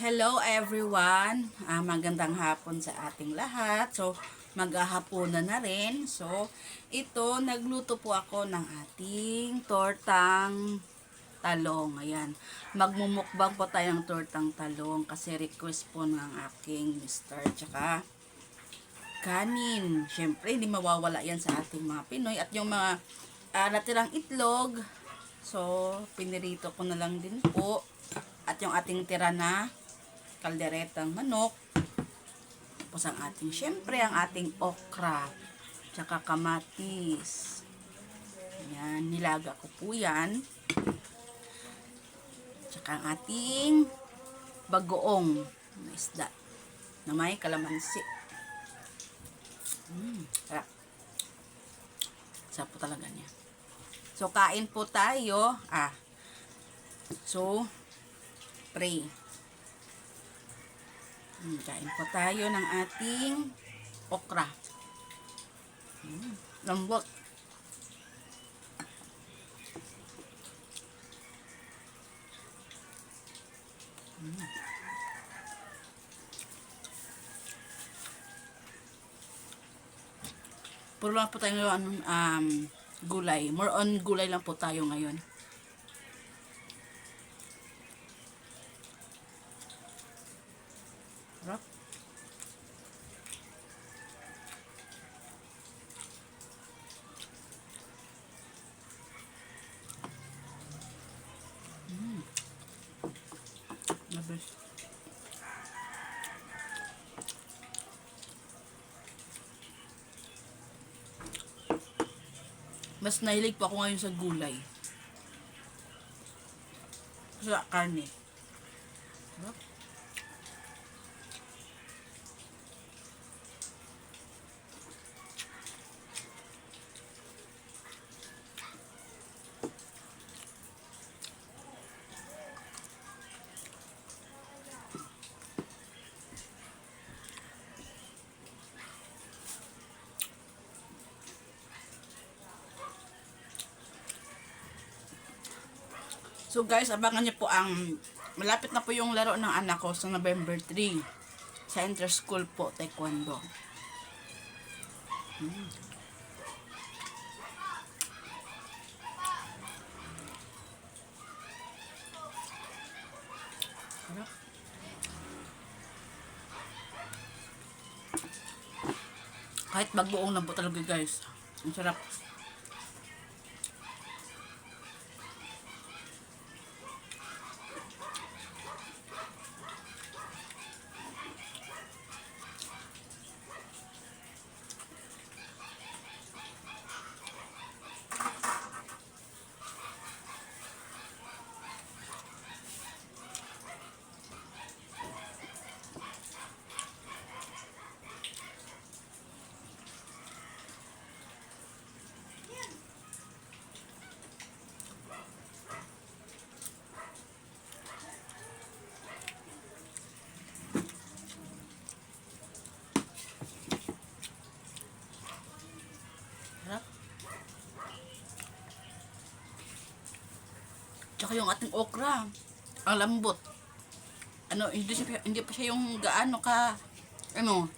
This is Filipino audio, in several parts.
Hello everyone! Ah, magandang hapon sa ating lahat. So, maghahaponan na rin. So, ito, nagluto po ako ng ating tortang talong. Ayan. Magmumukbang po tayo ng tortang talong kasi request po ng aking mister. Tsaka, kanin. Siyempre, hindi mawawala yan sa ating mga Pinoy. At yung mga ah, natirang itlog, so, pinirito ko na lang din po. At yung ating tira na kalderetang manok. Tapos ang ating, syempre, ang ating okra. Tsaka kamatis. Yan, nilaga ko po yan. Tsaka ang ating bagoong na isda na may kalamansi. Mm, sarap. Sarap po talaga niya. So, kain po tayo. Ah. So, pray. Hmm, kain po tayo ng ating okra. Hmm, lambot. Hmm. Puro lang po tayo ngayon um, gulay. More on gulay lang po tayo ngayon. Sarap. Mm. Best. Mas nahilig po ako ngayon sa gulay. Sa karne. Sarap. So guys, abangan niyo po ang malapit na po yung laro ng anak ko sa November 3 sa inter-school po taekwondo. Mm. Sarap. Kahit bagbuong lang po talaga guys. Ang. Sarap. Tsaka yung ating okra. Ang lambot. Ano, hindi, siya, hindi pa siya yung gaano ka, ano,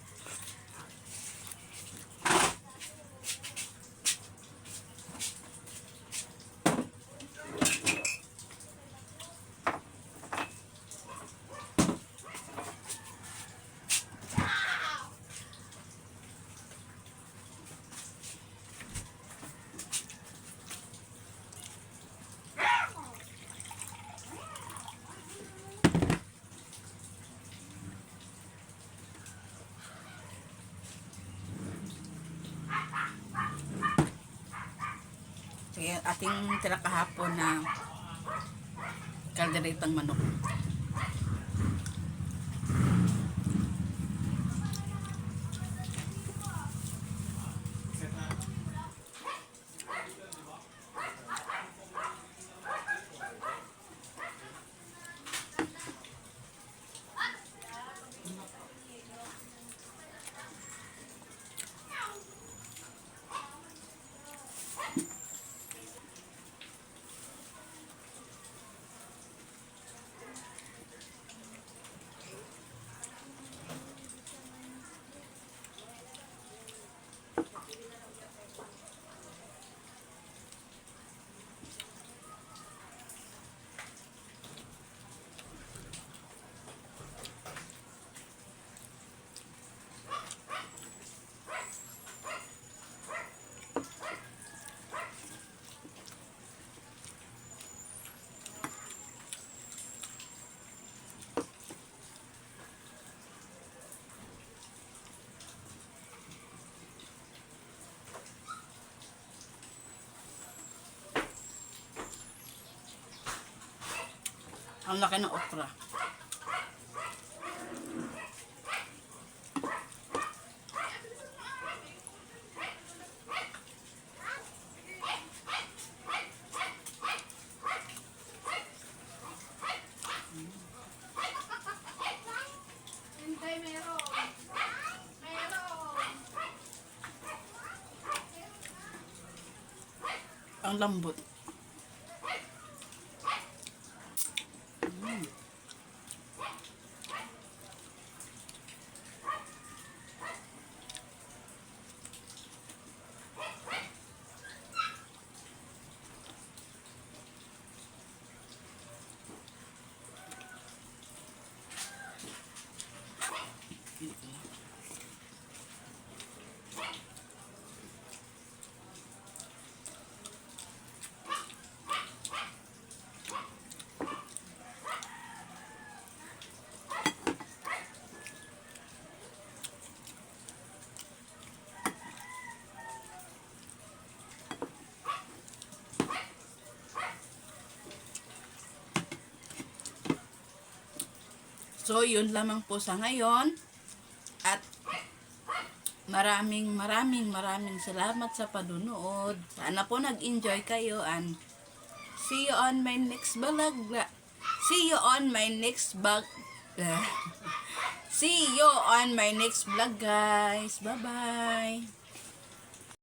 Kaya ating tira kahapon na kalderetang manok. Ang laki ng okra. Ang lambot. So, yun lamang po sa ngayon. At maraming maraming maraming salamat sa panunood. Sana po nag-enjoy kayo and see you on my next vlog. See you on my next vlog. see you on my next vlog guys. Bye-bye.